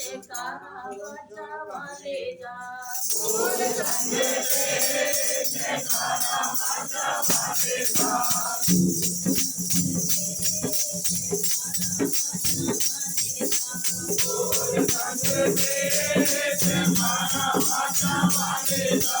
से कान्हा बाजा वाले जा बोल संग तेरे जय कान्हा बाजा वाले जा बोल संग तेरे जय कान्हा बाजा वाले जा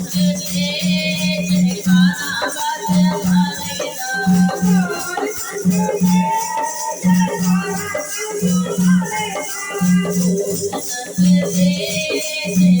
yes, yes.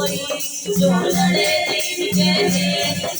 कोई जो लड़े दिन के